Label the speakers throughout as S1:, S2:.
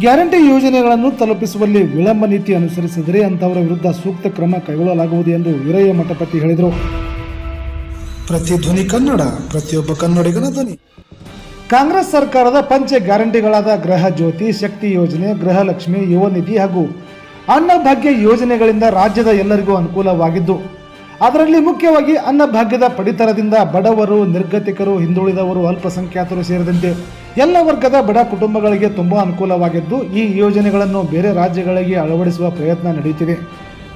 S1: Guarantee ಯೋಜನೆಗಳನ್ನು ತಲುಪಿಸುವಲ್ಲಿ ವಿಳಂಬ ನೀತಿ ಅನುಸರಿಸಿದರೆ ಅಂತವರ ವಿರುದ್ಧ ಸೂಕ್ತ ಕ್ರಮ ಕೈಗೊಳ್ಳಲಾಗುವುದು ಎಂದು ವೀರಯ್ಯ ಮಠಪತಿ ಹೇಳಿದರು. ಪ್ರತಿಧ್ವನಿ ಕನ್ನಡ ಪ್ರತಿಯೊಬ್ಬ ಕನ್ನಡಿಗನ ಧ್ವನಿ. ಕಾಂಗ್ರೆಸ್ ಸರ್ಕಾರದ ಪಂಚ ಗ್ಯಾರಂಟಿಗಳಾದ ಗೃಹ ಜ್ಯೋತಿ ಶಕ್ತಿ ಯೋಜನೆ ಗೃಹಲಕ್ಷ್ಮಿ ಯುವ ನಿಧಿ ಹಾಗೂ ಅನ್ನಭಾಗ್ಯ ಯೋಜನೆಗಳಿಂದ ರಾಜ್ಯದ ಎಲ್ಲರಿಗೂ ಅನುಕೂಲವಾಗಿದ್ದು ಅದರಲ್ಲಿ ಮುಖ್ಯವಾಗಿ ಅನ್ನಭಾಗ್ಯದ ಪಡಿತರದಿಂದ ಬಡವರು ನಿರ್ಗತಿಕರು ಹಿಂದುಳಿದವರು ಅಲ್ಪಸಂಖ್ಯಾತರು ಸೇರಿದಂತೆ ಎಲ್ಲ ವರ್ಗದ ಬಡ ಕುಟುಂಬಗಳಿಗೆ ತುಂಬ ಅನುಕೂಲವಾಗಿದ್ದು ಈ ಯೋಜನೆಗಳನ್ನು ಬೇರೆ ರಾಜ್ಯಗಳಿಗೆ ಅಳವಡಿಸುವ ಪ್ರಯತ್ನ ನಡೆಯುತ್ತಿದೆ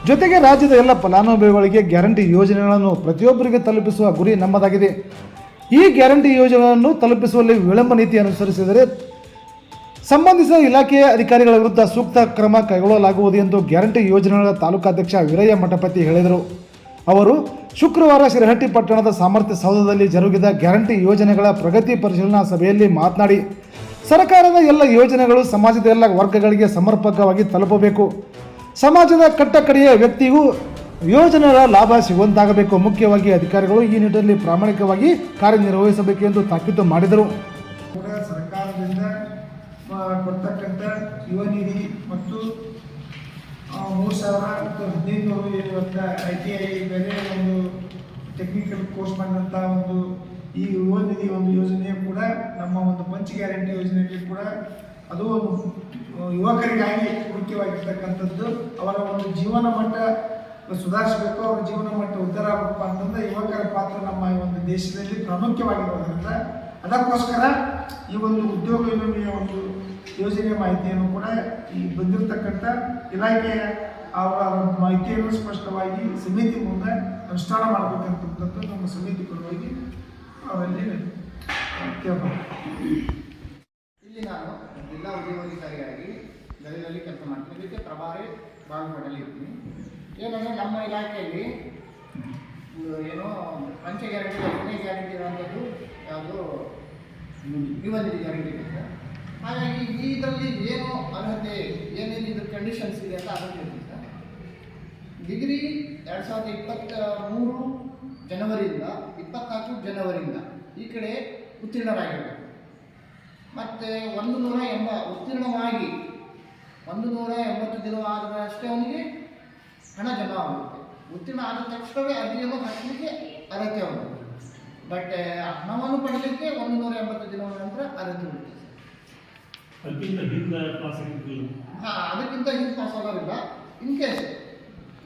S1: ಜೊತೆಗೆ ರಾಜ್ಯದ ಎಲ್ಲ ಫಲಾನುಭವಿಗಳಿಗೆ ಗ್ಯಾರಂಟಿ ಯೋಜನೆಗಳನ್ನು ಪ್ರತಿಯೊಬ್ಬರಿಗೆ ತಲುಪಿಸುವ ಗುರಿ ನಮ್ಮದಾಗಿದೆ. ಈ ಗ್ಯಾರಂಟಿ ಯೋಜನೆಗಳನ್ನು ತಲುಪಿಸುವಲ್ಲಿ ವಿಳಂಬ ನೀತಿ ಅನುಸರಿಸಿದರೆ ಸಂಬಂಧಿಸಿದ ಇಲಾಖೆಯ ಅಧಿಕಾರಿಗಳ ವಿರುದ್ಧ ಸೂಕ್ತ ಕ್ರಮ ಕೈಗೊಳ್ಳಲಾಗುವುದು ಎಂದು ಗ್ಯಾರಂಟಿ ಯೋಜನೆಗಳ ತಾಲೂಕಾಧ್ಯಕ್ಷ ವೀರಯ್ಯ ಮಠಪತಿ ಹೇಳಿದರು. ಅವರು ಶುಕ್ರವಾರ ಶಿರಹಟ್ಟಿ ಪಟ್ಟಣದ ಸಾಮರ್ಥ್ಯ ಸೌಧದಲ್ಲಿ ಜರುಗಿದ ಗ್ಯಾರಂಟಿ ಯೋಜನೆಗಳ ಪ್ರಗತಿ ಪರಿಶೀಲನಾ ಸಭೆಯಲ್ಲಿ ಮಾತನಾಡಿ, ಸರ್ಕಾರದ ಎಲ್ಲ ಯೋಜನೆಗಳು ಸಮಾಜದ ಎಲ್ಲ ವರ್ಗಗಳಿಗೆ ಸಮರ್ಪಕವಾಗಿ ತಲುಪಬೇಕು. ಸಮಾಜದ ಕಟ್ಟಕಡೆಯ ವ್ಯಕ್ತಿಗೂ ಯೋಜನೆಗಳ ಲಾಭ ಸಿಗುವಂತಾಗಬೇಕು. ಮುಖ್ಯವಾಗಿ ಅಧಿಕಾರಿಗಳು ಈ ನಿಟ್ಟಿನಲ್ಲಿ ಪ್ರಾಮಾಣಿಕವಾಗಿ ಕಾರ್ಯನಿರ್ವಹಿಸಬೇಕು ಎಂದು ತಾಕೀತು ಮಾಡಿದರು.
S2: ಸರ್ಕಾರದಿಂದ ಕೊಡ್ತಕ್ಕಂಥ ಯುವ ನಿಧಿ ಮತ್ತು ಮೂರು ಸಾವಿರ ಮತ್ತು ಹದಿನೈದು ನೂರು ಇವತ್ತು ಐ ಟಿ ಐ ಬೇರೆ ಒಂದು ಟೆಕ್ನಿಕಲ್ ಕೋರ್ಸ್ ಮಾಡಿದಂಥ ಒಂದು ಈ ಯುವ ನಿಧಿ ಒಂದು ಯೋಜನೆ ಕೂಡ, ನಮ್ಮ ಒಂದು ಪಂಚ್ ಗ್ಯಾರಂಟಿ ಯೋಜನೆಯಲ್ಲಿ ಕೂಡ ಅದು ಒಂದು ಯುವಕರಿಗಾಗಿ ಮುಖ್ಯವಾಗಿರ್ತಕ್ಕಂಥದ್ದು. ಅವರ ಒಂದು ಜೀವನ ಮಟ್ಟ ಸುಧಾರಿಸಬೇಕು, ಅವರ ಜೀವನ ಮಟ್ಟ ಉದ್ಧಾರ ಆಗಬೇಕು ಅಂತಂದ್ರೆ ಯುವಕರ ಪಾತ್ರ ನಮ್ಮ ಈ ಒಂದು ದೇಶದಲ್ಲಿ ಪ್ರಾಮುಖ್ಯವಾಗಿರೋದ್ರಿಂದ. ಅದಕ್ಕೋಸ್ಕರ ಈ ಒಂದು ಉದ್ಯೋಗ ವಿಮೆಯ ಒಂದು ಯೋಜನೆ ಮಾಹಿತಿಯನ್ನು ಕೂಡ ಈ ಬಂದಿರತಕ್ಕಂಥ ಇಲಾಖೆಯ ಅವರ ಮಾಹಿತಿಯನ್ನು ಸ್ಪಷ್ಟವಾಗಿ ಸಮಿತಿ ಮುಂದೆ ಅನುಷ್ಠಾನ ಮಾಡಬೇಕಂತಕ್ಕಂಥದ್ದು ನಮ್ಮ ಸಮಿತಿ ಪರವಾಗಿ ಅವರಲ್ಲಿ
S3: ಇಲ್ಲಿ ನಾನು ಜಿಲ್ಲಾ ಉದ್ಯೋಗಾಧಿಕಾರಿಯಾಗಿ ಗದಗಲ್ಲಿ ಕೆಲಸ ಮಾಡ್ತೀನಿ. ಇದಕ್ಕೆ ಪ್ರಭಾರಿ ಬಾಗಲಕೋಟೆಯಲ್ಲಿ ಇರ್ತೀನಿ. ಏನಂದರೆ ನಮ್ಮ ಇಲಾಖೆಯಲ್ಲಿ ಏನು ಪಂಚ ಗ್ಯಾರಂಟಿ ಹದಿನೈದು ಗ್ಯಾರಂಟಿ ಇರುವಂಥದ್ದು ಯಾವುದು ಯುವ ನಿಧಿ ಗ್ಯಾರಂಟಿ ಹಾಗಾಗಿ ಇದರಲ್ಲಿ ಏನು ಅರ್ಹತೆ, ಏನೇನು ಇದ್ರ ಕಂಡೀಷನ್ಸ್ ಇದೆ ಅಂತ ಅದನ್ನು ಹೇಳ್ತೀನಿ ಡಿಗ್ರಿ ಎರಡು ಸಾವಿರದ ಇಪ್ಪತ್ತ ಮೂರು ಜನವರಿಯಿಂದ, ಇಪ್ಪತ್ನಾಲ್ಕು ಜನವರಿಯಿಂದ ಈ ಕಡೆ ಉತ್ತೀರ್ಣರಾಗಿರಬೇಕು. ಮತ್ತು ಒಂದು ನೂರ ಎಂಬ, ಉತ್ತೀರ್ಣವಾಗಿ ಒಂದು ನೂರ ಎಂಬತ್ತು ದಿನ ಆದಷ್ಟೇ ಅವನಿಗೆ ಹಣ ಜಮಾ ಆಗುತ್ತೆ. ಉತ್ತೀರ್ಣ ಆದ ತಕ್ಷಣವೇ ಅರ್ಜಿಯನ್ನು ಹಾಕಲಿಕ್ಕೆ ಅರ್ಹತೆ ಅವನು. ಬಟ್ ಹಣವನ್ನು ಪಡೆಯಲಿಕ್ಕೆ ಒಂದು ನೂರ ಎಂಬತ್ತು ದಿನಗಳ ನಂತರ ಅರ್ಹತೆ ಉಂಟು.
S4: ಅದಕ್ಕಿಂತ ಹಿಂದೆ ಪಾಸ್
S3: ಹಾಂ ಅದಕ್ಕಿಂತ ಹಿಂದೆ ಪಾಸ್ ಆಗೋದಿಲ್ಲ. ಇನ್ ಕೇಸ್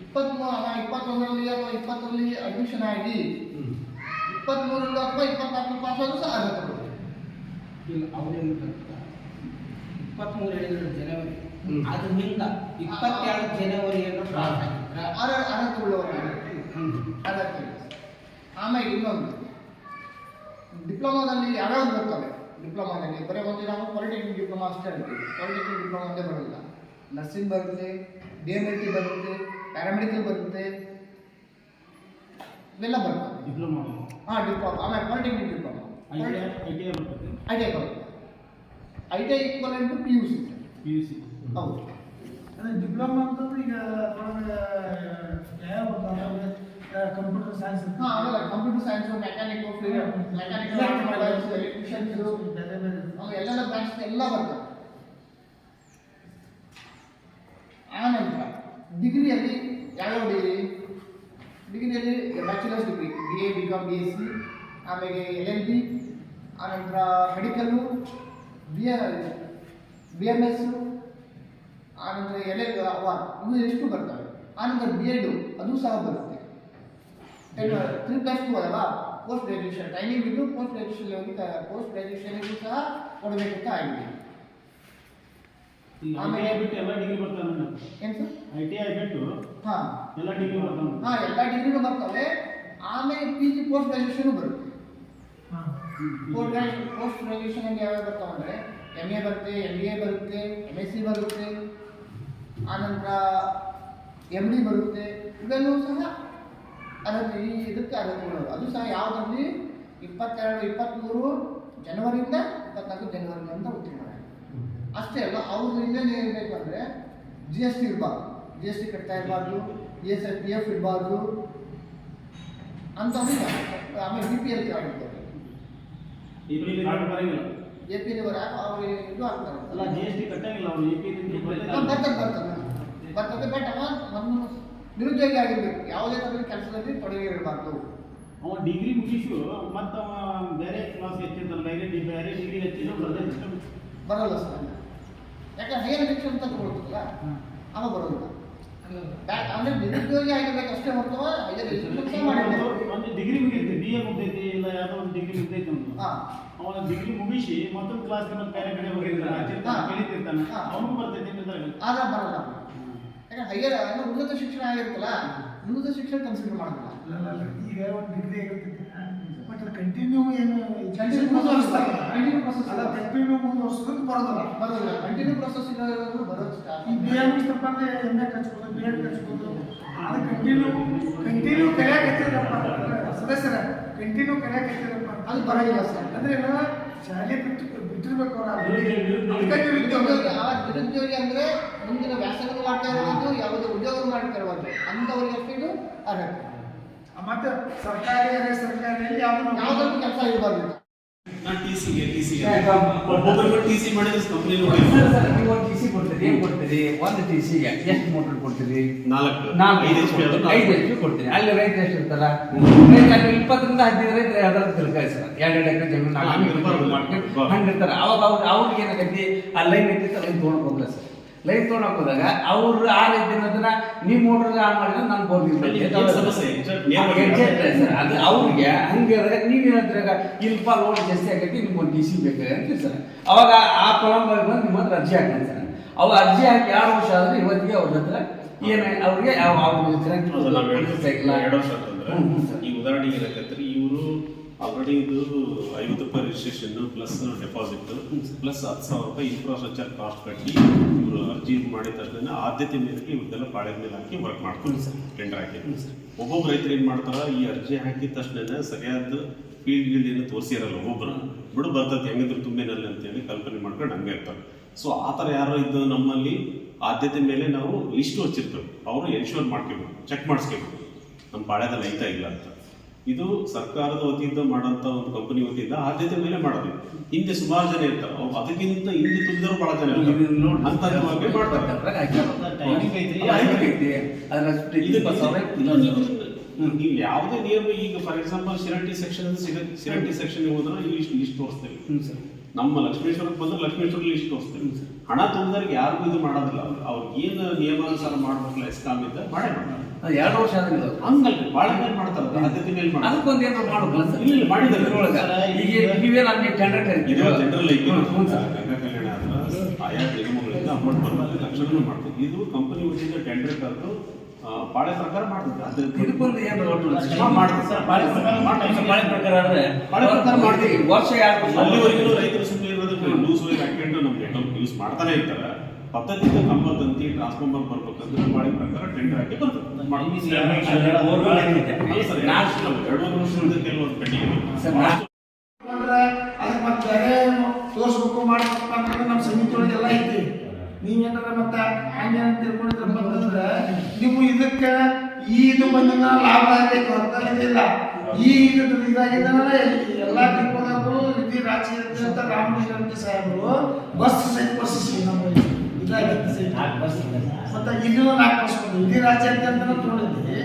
S3: ಇಪ್ಪತ್ಮೂರು ಇಪ್ಪತ್ತೊಂದರಲ್ಲಿ ಅಥವಾ ಇಪ್ಪತ್ತರಲ್ಲಿ ಅಡ್ಮಿಷನ್ ಆಗಿ ಇಪ್ಪತ್ತ್ಮೂರರಲ್ಲಿ ಅಥವಾ ಇಪ್ಪತ್ನಾಲ್ಕು ಪಾಸ್ ಆದರೂ ಸಹ ಅರ್ಹತೆ
S5: ಅವರೇನು ಇಪ್ಪತ್ತ್ಮೂರು ಹೇಳಿದ್ರು ಜನವರಿ. ಅದರಿಂದ ಇಪ್ಪತ್ತೆರಡು ಜನವರಿಯನ್ನು
S3: ಪ್ರಾರಂಭ ಅರ್ಹತೆ ಉಳ್ಳವರು ಇದೆ. ಆಮೇಲೆ ಇನ್ನೊಂದು. ಡಿಪ್ಲೊಮಾದಲ್ಲಿ ಯಾವ್ಯಾವ ಬರ್ತವೆ. ಡಿಪ್ಲೊಮಾದಲ್ಲಿ ಬರೀ ಒಂದು ನಾವು ಪಾಲಿಟೆಕ್ನಿಕ್ ಡಿಪ್ಲೊಮಾ ಅಷ್ಟೇ ಹೇಳ್ತೀವಿ. ಪಾಲಿಟೆಕ್ನಿಕ್ ಡಿಪ್ಲೊಮಾ ಅಂತ ಬರೋಲ್ಲ ನರ್ಸಿಂಗ್ ಬರುತ್ತೆ ಡಿ ಎಂ ಎಲ್ ಟಿ ಬರುತ್ತೆ ಪ್ಯಾರಾಮೆಡಿಕಲ್ ಬರುತ್ತೆ. ಇವೆಲ್ಲ ಬರ್ತವೆ.
S4: ಡಿಪ್ಲೊಮಾ
S3: ಹಾಂ ಡಿಪ್ಲೊಮಾ ಆಮೇಲೆ polytechnic diploma
S4: I T I ಬರುತ್ತೆ ಐ
S3: ಟಿ ಐ ಬರುತ್ತೆ. I T I equal to P U C
S4: P U C
S3: ಹೌದು.
S2: ಅಂದರೆ ಡಿಪ್ಲೊಮಾ ಅಂತಂದ್ರೆ ಈಗ ಯಾವ ಕಂಪ್ಯೂಟರ್ ಸೈನ್ಸ್
S3: ಹಾಂ computer science mechanic mechanic electricians
S2: ಬೇರೆ ಬೇರೆ
S3: ಅವು ಎಲ್ಲೆಲ್ಲ ಬ್ರಾಂಚ್ ಎಲ್ಲ ಬರ್ತವೆ ಆನಂತರ ಡಿಗ್ರಿಯಲ್ಲಿ ಯಾವ್ಯಾವ ಡಿಗ್ರಿ ಡಿಗ್ರಿಯಲ್ಲಿ bachelors degree B A B com B S C ಆಮೇಲೆ ಎಲ್ ಎಲ್ ಬಿ ಆನಂತರ medical B A B M S ಆನಂತರ ಎಲ್ ಎಲ್ ಆರ್ ಇವು ಎಷ್ಟು ಬರ್ತವೆ. ಆನಂತರ ಬಿ ಎಡು ಅದು ಸಹ ಬರುತ್ತೆ. ತ್ರೀ ಪ್ಲಸ್ ಟು ಅಲ್ವಾ ಪೋಸ್ಟ್ ಗ್ರಾಜುಯೇಷನ್ ಟೈಮಿಂಗ್ ಬಿಟ್ಟು ಪೋಸ್ಟ್ ಗ್ರಾಜುಯೇಷನ್ ಹೋಗಿ ಪೋಸ್ಟ್ ಗ್ರಾಜುಯೇಷನ್ಗೂ ಸಹ ಕೊಡಬೇಕು ಅಂತ ಆಗಿದೆ.
S4: ಈಗ ಐ ಟಿ ಐ ಬಿಟ್ಟು ಎಲ್ಲ ಡಿಗ್ರಿ ಬರ್ತಾನೆ
S3: ಏನು ಸರ್?
S4: ಐ ಟಿ ಐ ಬಿಟ್ಟು
S3: ಹಾಂ.
S4: ಎಲ್ಲ ಡಿಗ್ರಿ ಬರ್ತಾನೆ
S3: ಹಾಂ ಎಲ್ಲ ಡಿಗ್ರಿನೂ ಬರ್ತವೆ. ಆಮೇಲೆ ಪಿ ಜಿ ಪೋಸ್ಟ್ ಗ್ರಾಜುಯೇಷನು ಬರುತ್ತೆ.
S2: ಹಾಂ.
S3: ಪೋಸ್ಟ್ ಗ್ರಾಜು ಪೋಸ್ಟ್ ಗ್ರಾಜುಯೇಷನ್ ಅಂತ ಯಾವ್ಯಾವ ಬರ್ತಾವೆ ಅಂದರೆ ಎಂ ಎ ಬರುತ್ತೆ ಎಂ ಬಿ ಎ ಬರುತ್ತೆ ಎಂ ಎಸ್ ಸಿ ಬರುತ್ತೆ. ಆನಂತರ ಎಂ ಡಿ ಬರುತ್ತೆ. ಇವೆಲ್ಲವೂ ಸಹ ಅರ್ಹತೆ ಈ ಇದಕ್ಕೆ ಉಳ್ಳವು ಅದು ಸಹ ಯಾವುದರಲ್ಲಿ? ಇಪ್ಪತ್ತೆರಡು ಇಪ್ಪತ್ತ್ಮೂರು ಜನವರಿಯಿಂದ ಇಪ್ಪತ್ನಾಲ್ಕು ಜನವರಿ ಅಂತ ಉತ್ತೀರ್ಣ ಅಷ್ಟೇ ಅಲ್ಲ ಅವ್ರದ್ದು ಇನ್ನೇನು ಏನಬೇಕು ಅಂದರೆ ಜಿ ಎಸ್ ಟಿ ಇರಬಾರ್ದು. ಜಿ ಎಸ್ ಟಿ ಕಟ್ತಾ ಇರಬಾರ್ದು G S I P F ಇರಬಾರ್ದು. ಅಂತಂದ್ರೆ ಆಮೇಲೆ ಬಿ ಪಿ ಎಲ್ ಆಗಿರ್ತಾರೆ
S4: ಈ ಕಾರ್ಡ್ ಇರ್ತಾರೆ
S3: ಎ ಪಿ ಅವ್ರು ಇದು ಆಗ್ತಾರೆ ಬರ್ತಾನೆ ಬರ್ತದೆ ಬಟ್ ಅವ ಒಂದು ನಿರುದ್ಯೋಗಿ ಆಗಿರ್ಬೇಕು. ಯಾವುದೇ ಥರದ ಕೆಲಸದಲ್ಲಿ ತೊಡಗಿರಬಾರ್ದು
S4: ಅವ ಡಿಗ್ರಿ ಮುಗಿಸು ಮತ್ತು ಅವ ಬೇರೆ ಕ್ಲಾಸ್ ಹೆಚ್ಚಿರ್ತಾನೆ ಬೇರೆ ಬೇರೆ ಡಿಗ್ರಿ ಹೆಚ್ಚಿದ್ರು ಬರಲ್ಲ
S3: ಬರಲ್ಲ ಸರ್ ಯಾಕಂದ್ರೆ ಹೈಯರ್ ಎಜುಕೇಷನ್ ಅಂತ ಕೊಡ್ತಲ್ಲ ಅವ ಬರೋದಿಲ್ಲ. ಅಂದ್ರೆ ನಿರುದ್ಯೋಗಿ ಆಗಿರ್ಬೇಕು ಅಷ್ಟೇ ಹೊರತವ ಹೈಯರ್ ಎಜುಕೇಷನ್ ಮಾಡಿರ್ಬೇಕು
S4: ಒಂದು ಡಿಗ್ರಿ ಮುಗಿಯುತ್ತೆ ಬಿ ಎ ಮುಗ್ದೈತಿ ಇಲ್ಲ ಯಾವುದೋ ಒಂದು ಡಿಗ್ರಿ ಮುಗ್ದೈತಿ
S3: ಅಂತ
S4: ಅವನ ಡಿಗ್ರಿ ಮುಗಿಸಿ ಮತ್ತೊಂದು ಕ್ಲಾಸ್ ಬೇರೆ ಕಡೆ ಹೋಗಿರ್ತಾನೆ. ಕಲಿತಿರ್ತಾನೆ ಅವನು ಬರ್ತೈತಿ ಆಗ
S3: ಆದ್ರೆ ಬರಲ್ಲ ಯಾಕಂದ್ರೆ ಹೈಯರ್ ಅಂದ್ರೆ ಉನ್ನತ ಶಿಕ್ಷಣ ಆಗಿರುತ್ತಲ್ಲ ಉನ್ನತ ಶಿಕ್ಷಣ ಕನ್ಸಿಡರ್
S2: ಮಾಡಲ್ಲ. ಈಗ ಒಂದು ಡಿಗ್ರಿ ಆಗಿರುತ್ತೆ. ಬಟ್ ಅದು ಕಂಟಿನ್ಯೂ ಏನು
S3: Continue process.
S2: ಅಲ್ಲ ಕಂಟಿನ್ಯೂ ಮುಂದುವರ್ಸೋದಕ್ಕೆ ಬರೋದಲ್ಲ.
S3: ಬರೋದಿಲ್ಲ. ಕಂಟಿನ್ಯೂ ಪ್ರೊಸೆಸ್ ಇರೋದು ಬರೋದು
S2: ಈ ಬಿ ಎ ಮುಗಿಸ್ತಪ್ಪ ಅಂದ್ರೆ ಎಂ ಎ ಕಚ್ಬೋದು ಬಿ ಎಡ್ ಕಚ್ಬೋದು ಅದು ಕಂಟಿನ್ಯೂ ಕಂಟಿನ್ಯೂ ಕಲಿಯಾಕತ್ತಿರಪ್ಪ ಸದಸ್ಯರ ಕಂಟಿನ್ಯೂ ಕಲಿಯಾಕತ್ತಿರಪ್ಪ
S3: ಅದು ಬರೋದಿಲ್ಲ ಸರ್.
S2: ಅಂದ್ರೆ ಏನು ಶಾಲೆ ಬಿಟ್ಟು ಬಿಟ್ಟಿರ್ಬೇಕು ಅವ್ರು ಆ.
S4: ನಿರುದ್ಯೋಗಿ-
S3: ಅಂದ್ರೆ ಮುಂದಿನ ವ್ಯಾಸಂಗ ಮಾಡ್ತಾ ಇರೋದು ಯಾವುದೇ ಉದ್ಯೋಗ ಮಾಡ್ತಾ ಇರೋದು ಅಂತವ್ರಿಗೆ ಅಷ್ಟೇ ಇದು ಅರ್ಹತೆ
S2: ಮತ್ತೆ ಸರ್ಕಾರಿ ಸರ್ಕಾರಿಯಲ್ಲಿ ಯಾವ್ದು
S3: ಯಾವುದಾದ್ರು ಕೆಲಸ ಇರಬಾರ್ದು.
S6: ನಾನು ಟಿ ಸಿಗೆ ಟಿ ಸಿಗೆ ಒಬ್ಬೊಬ್ಬರಿಗೂ ಟಿ ಸಿ ಮಾಡಿದ್ರೆ ಕಂಪ್ನಿ ನೋಡಿ
S5: ನೀವು ಒಂದು ಟಿ ಸಿ ಕೊಡ್ತೀರಿ ಏನ್ ಕೊಡ್ತೀರಿ? ಒಂದು ಟಿ ಸಿಗೆ ಎಷ್ಟು ಮೋಟರ್ ಕೊಡ್ತೀರಿ?
S6: ನಾಲ್ಕು.
S5: ನಾಲ್ಕು.
S6: ಐದು ಎಚ್ ಪಿ
S5: ಐದು ಎಚ್ ಪಿ ಕೊಡ್ತೀನಿ ಅಲ್ಲಿ ರೈತ ಎಷ್ಟು ಇರ್ತಾರ ರೈತ ಇಪ್ಪತ್ತರಿಂದ ಹದಿನೈದು ರೈತರ ಯಾವ್ದಾದ್ರು ತಿಳ್ಕಾಯಿಸ್ತಾರ ಎರಡು ಎರಡು ಎಕರೆ ಜಮೀನು ಮಾಡ್ಕೊಂಡು. ಅವಾಗ ಅವ್ರು ಅವ್ರಿಗೆ ಏನಾಗೈತಿ? ಆ ಲೈನ್ ಐತಿ ಲೈನ್ ತೊಗೊಂಡು ಹೋಗ್ಲ ಸರ್. ಲೈನ್ ತೊಗೊಂಡು ಹೋದಾಗ ಅವ್ರು ಆ ರೀತಿ ಅನ್ನೋದನ್ನ ನೀವು ಮೋಟರ್ ಆನ್ ಮಾಡಿದ್ರೆ ನಾನು
S6: ಬೋರ್ ಏನ್ ಸಮಸ್ಯೆ? exact ನೇರ
S5: ಅದು ಅವ್ರಿಗೆ ಹಂಗೆ ನೀವು ಏನಾದ್ರಾಗ ಇಲ್ಪ ಲೋಡ್ ಜಾಸ್ತಿ ಆಗೈತಿ ನಿಮ್ಗೆ ಒಂದು ಡಿ ಸಿ ಬೇಕು ಅಂತ ಸರ್. ಅವಾಗ ಆ ಫಲಾನುಭವಿ ಬಂದು ನಿಮ್ಮ ಹತ್ರ ಅರ್ಜಿ ಹಾಕ್ತಾನೆ ಸರ್. ಅವಾಗ ಅರ್ಜಿ ಹಾಕಿ ಎರಡು ವರ್ಷ ಆದ್ರೆ ಇವತ್ತಿಗೆ ಅವ್ರ ಹತ್ರ ಏನ ಅವ್ರಿಗೆ ಯಾವ
S6: ಎರಡು ವರ್ಷ ಅಂತಂದ್ರೆ. ಈ ಉದಾಹರಣೆಗೆ ಏನಕ್ಕಂದ್ರೆ ಇವರು ಆಲ್ರೆಡಿ ಇದು ಐವತ್ತು ರೂಪಾಯಿ ರಿಜಿಸ್ಟ್ರೇಷನ್ ಪ್ಲಸ್ ಡೆಪಾಸಿಟ್ ಪ್ಲಸ್ ಹತ್ತು ಸಾವಿರ ರೂಪಾಯಿ ಇನ್ಫ್ರಾಸ್ಟ್ರಕ್ಚರ್ ಕಾಸ್ಟ್ ಕಟ್ಟಿ ಇವರು ಅರ್ಜಿ ಮಾಡಿದ ತಕ್ಷಣ ಆದ್ಯತೆ ಮೇರೆಗೆ ಇವ್ರದ್ದೆಲ್ಲ ಪಾಳೆ ಮೇಲೆ ಹಾಕಿ ವರ್ಕ್ ಮಾಡ್ಕೊಂಡು ಟೆಂಡರ್ ಹಾಕಿ ಒಬ್ಬೊಬ್ಬ ರೈತರು ಏನು ಮಾಡ್ತಾರೆ ಈ ಅರ್ಜಿ ಹಾಕಿದ ತಕ್ಷಣ ಸರಿಯಾದ ಫೀಲ್ಡ್ ಗಿಲ್ಡ್ ಏನು ತೋರಿಸಿರಲ್ಲ ಒಬ್ಬೊಬ್ರು ಬಿಡು ಬರ್ತದೆ ಹೆಂಗಿದ್ರು ತುಂಬೇನಲ್ಲ ಅಂತೇಳಿ ಕಲ್ಪನೆ ಮಾಡ್ಕೊಂಡು ಹಂಗೆ ಇರ್ತಾರೆ. ಸೊ ಆ ಥರ ಯಾರೋ ಇದ್ದು ನಮ್ಮಲ್ಲಿ ಆದ್ಯತೆ ಮೇಲೆ ನಾವು ಲಿಸ್ಟ್ ಹಚ್ಚಿರ್ತೇವೆ. ಅವರು ಎನ್ಶೂರ್ ಮಾಡ್ಕೋಬೇಕು ಚೆಕ್ ಮಾಡಿಸ್ಕೋಬೇಕು. ನಮ್ಮ ಪಾಳ್ಯದಲ್ಲಿ ಐತಾ ಇಲ್ಲ ಅಂತ. ಇದು ಸರ್ಕಾರದ ವತಿಯಿಂದ ಮಾಡೋಂಥ ಒಂದು ಕಂಪನಿ ವತಿಯಿಂದ ಆದ್ಯತೆ ಮೇಲೆ ಮಾಡೋದು. ಹಿಂದೆ ಸುಮಾರು ಜನ ಇರ್ತಾರೆ. ಅವ್ರು ಅದಕ್ಕಿಂತ ಹಿಂದೆ ತುಂಬಿದ್ರು ಬಹಳ ಜನ ಮಾಡ್ತಾರೆ. ನೀವು- ಯಾವುದೇ ನಿಯಮ ಈಗ ಫಾರ್ ಎಕ್ಸಾಂಪಲ್ ಸಿರಂಟಿ ಸೆಕ್ಷನ್ ಸಿರಂಟಿ ಸೆಕ್ಷನ್ ಹೋದ್ರೆ ಇಷ್ಟು ಲಿಸ್ಟ್ ತೋರಿಸ್ತೇವೆ. ನಮ್ಮ ಲಕ್ಷ್ಮೇಶ್ವರಕ್ಕೆ ಬಂದ್ರೆ ಲಕ್ಷ್ಮೇಶ್ವರ ಲಿಸ್ಟ್ ತೋರಿಸ್ತೇವೆ. ಹಣ ತುಂಬಿದವ್ರಿಗೆ ಯಾರಿಗೂ ಇದು ಮಾಡೋದಿಲ್ಲ. ಅವ್ರು ಅವ್ರಿಗೆ ಏನು ನಿಯಮಾನುಸಾರ ಮಾಡ್ಬೇಕಲ್ಲ ಎಸ್ಕಾಮ್ ಇದ್ದ ಮಾಡೇ ಮಾಡ್ತಾರೆ.
S5: ಎರಡು ವರ್ಷ ಆದ್ರೆ ಇದು.
S6: ಹಂಗಲ್ರಿ ಭಾಳ ಮೇಲೆ ಮಾಡ್ತಾರೆ ಆದ್ಯತೆ ಮೇಲೆ ಮಾಡ್ತಾರೆ
S5: ಅದಕ್ಕೊಂದು ಏನಾದ್ರು ಮಾಡ್ಬೇಕಲ್ಲ ಸರ್
S6: ಇಲ್ಲ, ಇಲ್ಲ, ಮಾಡಿದ್ದಾರೆ.
S5: ಈಗ ನೀವೇನು ಅಲ್ಲಿ ಟೆಂಡರ್
S6: ಇದು ಜನರಲ್ ಐತಿ. ಗಂಗಾ ಕಲ್ಯಾಣ ಆಯಾ ನಿಗಮಗಳಿಂದ ಅಮೌಂಟ್ ಬರ್ತದೆ ಲಕ್ಷಣ ಮಾಡ್ತೀವಿ ಇದು ಕಂಪನಿ ವತಿಯಿಂದ ಟೆಂಡರ್ ಕರೆದು ಆ, ಪಾಳೆ ಪ್ರಕಾರ ಮಾಡ್ತಿದ್ರು ಅದಕ್ಕೆ
S5: ಇದಕ್ಕೊಂದು ಏನು
S6: ಹಾ, ಮಾಡ್ತೀವಿ ಸರ್.
S5: ಪಾಳೆ ಪ್ರಕಾರ ಮಾಡ್ತೀವಿ. ಪಾಳೆ ಪ್ರಕಾರ ಅಂದ್ರೆ
S6: ಪಾಳಿ ಪ್ರಕಾರ ಮಾಡ್ತೀವಿ.
S5: ವರ್ಷ ವರ್ಷ
S6: ಅಲ್ಲಿವರೆಗೂ ರೈತರು ಸುಮ್ಮನೆ ಇರೋದಕ್ಕೆ ಲೂಸ್ ವೈರ್ ಹಾಕೊಂಡು ನಮ್ಗೆ ನೆಟ್ವರ್ಕ್ ಯೂಸ್ ಮಾಡ್ತಾನೆ ಇರ್ತಾರೆ ಪದ್ಧತಿ ಕಂಬ ತಂತಿ ಟ್ರಾನ್ಸ್ಫಾರ್ಮರ್ ಬರ್ಬೇಕಂದ್ರೆ ಪಾಳೆ ಪ್ರಕಾರ ಟೆಂಡರ್ ಹಾಕಿ ಬರ್ತದೆ
S2: ಅದಕ್ಕೆ ಮತ್ತೆ ಬೇರೆ ತೋರಿಸ್ಬೇಕು ಮಾಡ್ಬೇಕು ಅಂತಂದ್ರೆ ನಮ್ಮ ಸಮಿತಿ ಎಲ್ಲ ಐತಿ ನೀವೇನಾರ ಮತ್ತೆ ಹಂಗೆ ತಿಳ್ಕೊಂಡಿದ್ರಪ್ಪ ಅಂತಂದ್ರೆ ನೀವು ಇದಕ್ಕೆ ಈ ಇದು ಲಾಭ ಆಗೈತೆ ಅಂತ ಇದಿಲ್ಲ ಈ ಇದು ಇದಾಗಿದ್ದಾನಲ್ಲ ಎಲ್ಲ ತಿಳ್ಕೊಂಡವರು ಇಡೀ ರಾಜ್ಯ ಅಂತ ರಾಮಕೃಷ್ಣ ಸಾಹೇಬರು ಬಸ್ ಸಹಿತ ಬಸ್ ನಮ್ಮ ಮತ್ತೆ ನಾಲ್ಕು ವರ್ಷ ಬಂದು ಇಡೀ ರಾಜ್ಯಾದ್ಯಂತ ನೋಡಿದ್ವಿ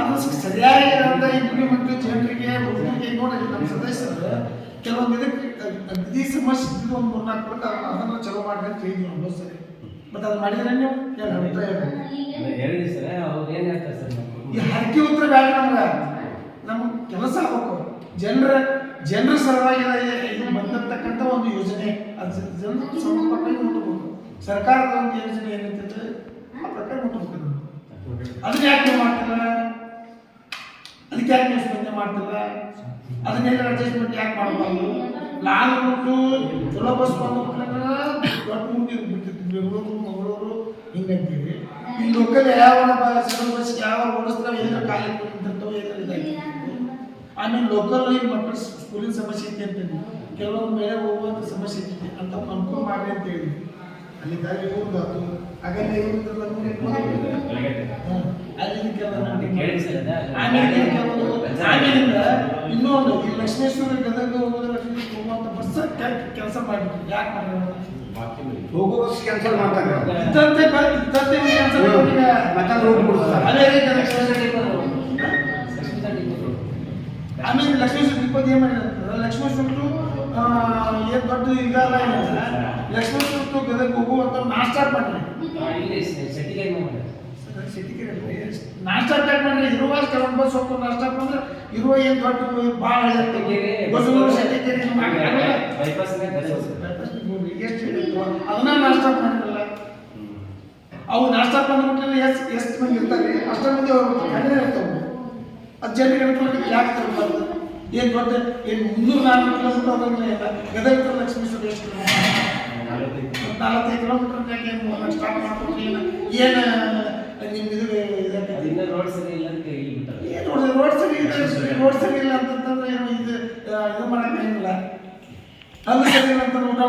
S2: ಅದು ಸರಿಯಾಗಿ ಅಂತ ಇಂಪ್ಲಿಮೆಂಟ್ ಜನರಿಗೆ ನಮ್ಮ ಸದಸ್ಯರು ಕೆಲವೊಂದು ಇದಕ್ಕೆ ಸಮಸ್ಯೆ ಇದ್ದು ಒಂದು ಮೂರು ನಾಲ್ಕು ಕೊಟ್ಟು ಅದನ್ನು ಚಲೋ ಮಾಡಿ ಅಂತ ಹೇಳಿದ್ವಿ ನಾವು ಸರಿ ಮತ್ತೆ ಅದು ಮಾಡಿದ್ರೆ ನೀವು ಏನು ಅಭಿಪ್ರಾಯ
S7: ಸರ್ ಅವ್ರು ಏನ್ ಹೇಳ್ತಾರೆ ಸರ್?
S2: ಈ ಹರಕೆ ಉತ್ತರ ಬೇಡ ನಮ್ಗೆ. ನಮ್ಗೆ ಕೆಲಸ ಆಗಬೇಕು. ಜನರ ಜನರ ಸಲುವಾಗಿ ಇದು ಬಂದಿರ್ತಕ್ಕಂಥ ಒಂದು ಯೋಜನೆ. ಅದು ಜನರ ಸಂಬಂಧಪಟ್ಟ ಸರ್ಕಾರದ ಒಂದು ಯೋಜನೆ ಏನಂತಂದ್ರೆ ಆ ಪ್ರಕಾರ ಮುಟ್ಟಬೇಕು ಅದನ್ನ ಯಾಕೆ ನೀವು ಮಾಡ್ತಿಲ್ಲ? ಅದಕ್ಕೆ ಯಾಕೆ ನೀವು ಸ್ಪಂದನೆ ಮಾಡ್ತಿಲ್ಲ? ಅದನ್ನೆಲ್ಲ ಅಡ್ಜಸ್ಟ್ಮೆಂಟ್ ಯಾಕೆ ಮಾಡಬಾರ್ದು? ನಾನು ಬಿಟ್ಟು ಚಲೋ ಬಸ್ ಬಂದ್ರೆ ದೊಡ್ಡ ಮುಂದೆ ಬಿಟ್ಟಿತ್ತು ಬೆಂಗಳೂರು ಮಂಗಳೂರು ಹಿಂಗಂತೀವಿ. ಇಲ್ಲಿ ಲೋಕಲ್ ಯಾವ ಚಲೋ ಬಸ್ ಯಾವ ಓಡಿಸ್ತಾವೆ ಏನಾರ ಕಾಲಿ ನಿಂತಿರ್ತಾವೆ ಏನಾರ ಇದಾಗಿರ್ತವೆ ಆಮೇಲೆ ಲೋಕಲ್ ಮಕ್ಕಳ ಸ್ಕೂಲಿನ ಸಮಸ್ಯೆ ಐತಿ ಅಂತ ಕೆಲವೊಂದು ಮೇಲೆ ಹೋಗುವಂಥ ಸಮಸ್ಯೆ ಐತಿ ಅಂತ ಅನುಕೂಲ ಮಾಡ್ರಿ ಅಂತ ಹೇಳಿ ಅಲ್ಲಿ ದಾರಿ ಹೋಗ್ಬಾರ್ದು ಹಾಗಾದ್ರೆ ಇವ್ರದ್ದೆಲ್ಲ ನೋಡಿ. ಹ್ಮ್. ಅಲ್ಲಿ ಕೆಲವು
S7: ಕೇಳಿ ಸರ್ ಅದ.
S2: ಆಮೇಲೆ ಇನ್ನೂ ಒಂದು ಈ ಲಕ್ಷ್ಮೇಶ್ವರ ಗದಗ ಹೋಗೋದು ಲಕ್ಷ್ಮೀ ಹೋಗುವಂತ ಬಸ್ ಕೆಲಸ ಮಾಡಿದ್ರು ಯಾಕೆ ಮಾಡಿದ್ರು
S3: ಹೋಗೋ ಬಸ್ ಕ್ಯಾನ್ಸಲ್ ಮಾಡ್ತಾರೆ.
S2: ಇದ್ದಂತೆ ಬ- ಇದ್ದಂತೆ ಕ್ಯಾನ್ಸಲ್
S3: ಬಿಡ್ತಾರೆ
S2: ಅದೇ ರೀತಿ ಆಮೇಲೆ ಲಕ್ಷ್ಮೇಶ್ವರ ಡಿಪೋದ್ ಏನ್ ಮಾಡಿದ್ರೆ ಲಕ್ಷ್ಮೇಶ್ವರ ಟು ಏನ್ ದೊಡ್ಡ ಈಗ ಲಕ್ಷ್ಮೇಶ್ವರ ಟು ಗದಗ ಹೋಗುವಂತ ನಾಷ್ಟಾ ಮಾಡ್ರಿ ನಾಷ್ಟ ಪ್ಯಾಕ್ ಮಾಡ್ರಿ ಇರುವ ಕೆಲವೊಂದು ಬಸ್ ಹೋಗ್ಕೊಂಡು ನಾಷ್ಟಾ ಬಂದ್ರೆ ಇರುವ ಏನ್ ದೊಡ್ಡ ಭಾಳ
S7: ಬೈಪಾಸ್
S2: ಎಷ್ಟು ಅದನ್ನ ನಾಷ್ಟ ಮಾಡಿರಲ್ಲ ಅವು ನಾಷ್ಟ ಬಂದ್ಬಿಟ್ರೆ ಎಷ್ಟು ಎಷ್ಟು ಮಂದಿ ಇರ್ತಾರೆ? ಅಷ್ಟ ಮಂದಿ ಅವ್ರು ಕಡಿಮೆ ಇರ್ತಾವೆ ಅದು ಜನರಿಗೆ ಅನ್ಕೊಂಡು ಯಾಕೆ ತರಬಾರ್ದು ಏನು ದೊಡ್ಡ ಏನು ಮುನ್ನೂರು ನಾಲ್ಕು ಕಿಲೋಮೀಟರ್ ಗದಗ ಲಕ್ಷ್ಮೀಶ್ವರ ಎಷ್ಟು ನಾಲ್ವತ್ತೈದು ಕಿಲೋಮೀಟರ್ ಏನು ಸ್ಟಾಪ್ ಮಾಡ್ಕೊಂಡು ಏನು ನಿಮ್ಮ ಇದು ಇದಕ್ಕೆ?
S7: ರೋಡ್ ಸರಿ ಇಲ್ಲ ಅಂತ ಇಲ್ಲಿ ಬಿಟ್ಟಾರೆ
S2: ಏನು ರೋಡ್ ಸರಿ? ರೋಡ್ ಸರಿ ಇಲ್ಲ ಅಂತಂದ್ರೆ ಏನು ಇದು ಇದು ಮಾಡಕ್ಕೆ ಏನಿಲ್ಲ ಅದು ಸರಿ ಇಲ್ಲ ಅಂತ ಊಟ